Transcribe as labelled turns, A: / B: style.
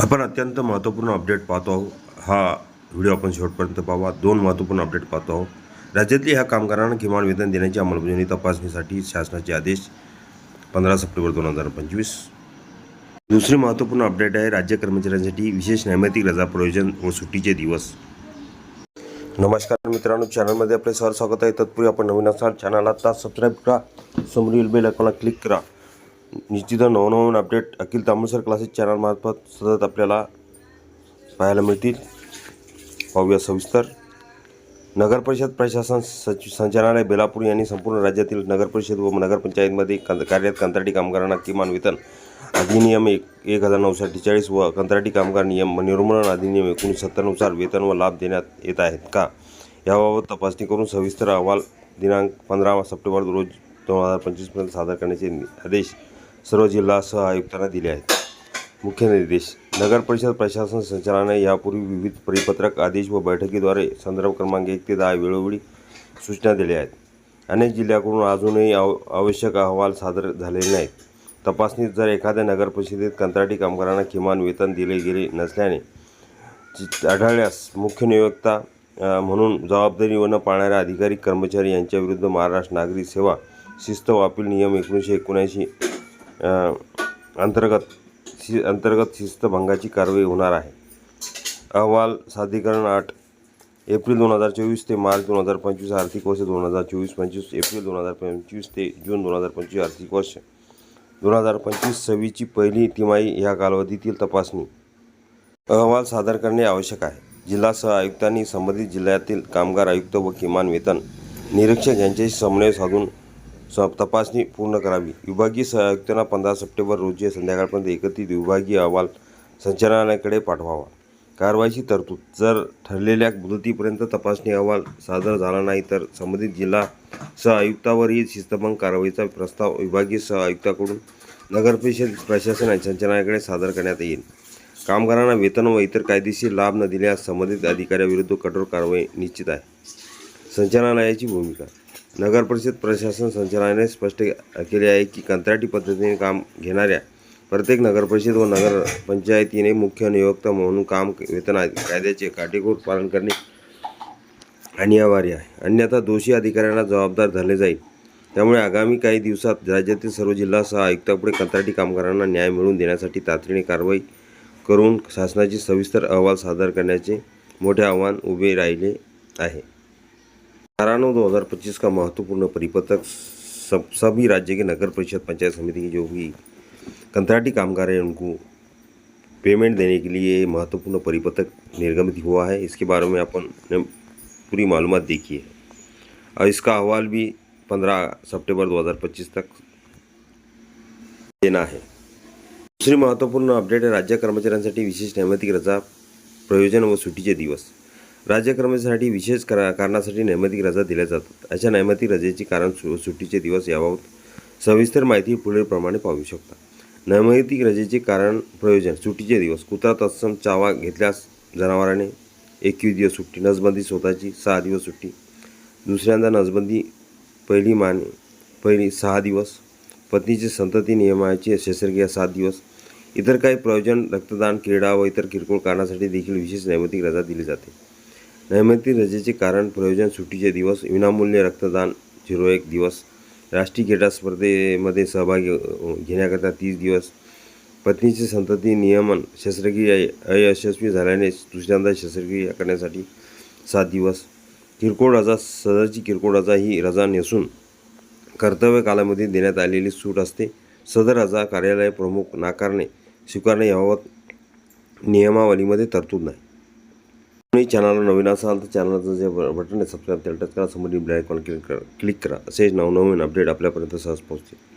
A: आपण अत्यंत महत्त्वपूर्ण अपडेट पाहतो आहोत. हा व्हिडिओ आपण शेवटपर्यंत पाहावा दोन महत्त्वपूर्ण अपडेट पाहतो आहोत. राज्यातील ह्या कामगारांना किमान वेतन देण्याची अंमलबजावणी तपासणीसाठी शासनाचे आदेश पंधरा सप्टेंबर दोन हजार पंचवीस. दुसरी महत्त्वपूर्ण अपडेट आहे राज्य कर्मचाऱ्यांसाठी विशेष नैमित्तिक रजा प्रयोजन व सुट्टीचे दिवस. नमस्कार मित्रांनो चॅनलमध्ये आपले सर स्वागत आहे. तत्पूर्वी आपण नवीन असाल चॅनलला आता सबस्क्राईब करा. समोरील बेल आयकॉनला क्लिक करा. निश्चित नवनवीन अपडेट अखिल तांबूसर क्लासेस चॅनलमार्फत सतत आपल्याला पाहायला मिळतील. पाहूया सविस्तर. नगरपरिषद प्रशासन सचिव संचालनालय बेलापूर यांनी संपूर्ण राज्यातील नगरपरिषद व नगरपंचायतमध्ये कं कार्यरत कंत्राटी कामगारांना किमान वेतन अधिनियम एक एक हजार नऊशे अठ्ठेचाळीस व कंत्राटी कामगार नियम निर्मूलन अधिनियम एकोणीसशे सत्तरनुसार वेतन व लाभ देण्यात येत आहेत का? याबाबत तपासणी करून सविस्तर अहवाल दिनांक पंधरा सप्टेंबर रोज दोन हजार पंचवीसपर्यंत सादर करण्याचे आदेश सर्व जिल्हा सह आयुक्तांना दिले आहेत. मुख्य निर्देश नगर परिषद प्रशासन संचालनाने यापूर्वी विविध परिपत्रक आदेश व बैठकीद्वारे संदर्भ क्रमांक एक ते दहा वेळोवेळी सूचना दिल्या आहेत. अनेक जिल्ह्याकडून अजूनही आव आवश्यक अहवाल सादर झालेले नाहीत. तपासणीत जर एखाद्या नगर परिषदेत कंत्राटी कामगारांना किमान वेतन दिले गेले नसल्याने चि- आढळल्यास मुख्य नियोक्ता म्हणून जबाबदारी व न पाळणाऱ्या अधिकारी कर्मचारी यांच्याविरुद्ध महाराष्ट्र नागरी सेवा शिस्त व अपील नियम एकोणीसशे एकोणऐंशी अंतर्गत शि अंतर्गत शिस्तभंगाची कारवाई होणार आहे. अहवाल सादरीकरण आठ एप्रिल दोन हजार चोवीस ते मार्च दोन हजार पंचवीस आर्थिक वर्ष दोन हजार चोवीस पंचवीस एप्रिल दोन हजार पंचवीस ते जून दोन हजार पंचवीस आर्थिक वर्ष दोन हजार पंचवीस सव्वीसची पहिली तिमाही ह्या कालावधीतील तपासणी. अहवाल सादर करणे आवश्यक आहे. जिल्हा सह आयुक्तांनी संबंधित जिल्ह्यातील कामगार आयुक्त व किमान वेतन निरीक्षक यांच्याशी समन्वय साधून स तपासणी पूर्ण करावी. विभागीय सह आयुक्तांना पंधरा सप्टेंबर रोजी संध्याकाळपर्यंत एकत्रित विभागीय अहवाल संचालनालयाकडे पाठवावा. कारवाईची तरतूद. जर ठरलेल्या मुदतीपर्यंत तपासणी अहवाल सादर झाला नाही तर संबंधित जिल्हा सहआयुक्तावरही शिस्तभंग कारवाईचा प्रस्ताव विभागीय सह आयुक्ताकडून नगरपरिषद प्रशासन आणि संचालनालयाकडे सादर करण्यात येईल. कामगारांना वेतन व इतर कायदेशीर लाभ न दिल्यास संबंधित अधिकाऱ्याविरुद्ध कठोर कारवाई निश्चित आहे. संचालनालयाची भूमिका. नगर परिषद प्रशासन संचालनाने स्पष्ट केले आहे की कंत्राटी पद्धतीने काम घेणाऱ्या प्रत्येक नगरपरिषद व नगर पंचायतीने मुख्य नियोक्ता म्हणून काम वेतन कायद्याचे काटेकोर पालन करणे अनिवार्य आहे. अन्यथा दोषी अधिकाऱ्यांना जबाबदार धरले जाईल. त्यामुळे आगामी काही दिवसात राज्यातील सर्व जिल्हा सह आयुक्तापुढे कंत्राटी कामगारांना न्याय मिळवून देण्यासाठी तातडीने कारवाई करून शासनाचे सविस्तर अहवाल सादर करण्याचे मोठे आव्हान उभे राहिले आहे. अठारह दो हज़ार पच्चीस का महत्वपूर्ण परिपत्रक सब, सभी राज्य के नगर परिषद पंचायत समिति की जो भी कंत्राटी कामगार हैं, उनको पेमेंट देने के लिए महत्वपूर्ण परिपत्रक निर्गमित हुआ है। इसके बारे में अपन ने पूरी मालूमात देखी है और इसका अहवाल भी पंद्रह सितंबर 2025 तक देना है। दुसरी महत्त्वपूर्ण अपडेट आहे राज्य कर्मचाऱ्यांसाठी विशेष नैमित्तिक रजा, प्रयोजन व सुट्टीचे दिवस। राज्यक्रमेसाठी विशेष करा कारणासाठी नैमित्तिक रजा दिल्या जातात. अशा नैमित्तिक रजेचे कारण सु सुट्टीचे दिवस याबाबत सविस्तर माहिती पुढीलप्रमाणे पाहू शकता. नैमित्तिक रजेचे कारण प्रयोजन सुट्टीचे दिवस. कुत्रा तत्सम चावा घेतल्यास जनावराने एकवीस दिवस सुट्टी नसबंदी स्वतःची सहा दिवस सुट्टी. दुसऱ्यांदा नसबंदी पहिली माने पहिली सहा दिवस. पत्नीचे संतती नियमाची शस्त्रक्रिया सात दिवस. इतर काही प्रयोजन रक्तदान क्रीडा व इतर किरकोळ कारणासाठी देखील विशेष नैमित्तिक रजा दिली जाते. नैमित्तिक रजेचे कारण प्रयोजन सुट्टीचे दिवस विनामूल्य रक्तदान झिरो एक दिवस राष्ट्रीय क्रीडा स्पर्धेमध्ये सहभागी घेण्याकरता तीस दिवस पत्नीचे संतती नियमन शस्त्रक्रिया अयशस्वी झाल्याने दुसऱ्यांदा शस्त्रक्रिया करण्यासाठी सात दिवस. किरकोळ रजा सदरची किरकोळ रजा ही रजा नसून कर्तव्य कालामध्ये देण्यात आलेली सूट असते. सदर रजा कार्यालय प्रमुख नाकारणे स्वीकारणे याबाबत नियमावलीमध्ये तरतूद नाही. तुम्ही चॅनलला नवीन असाल तर चॅनलचं जे बटन आहे सबस्क्राईब त्याला टच करा समोरील ब्लॅक आयकॉन क्लिक करा क्लिक करा असेच नवनवीन अपडेट आपल्यापर्यंत सहज पोहोचतील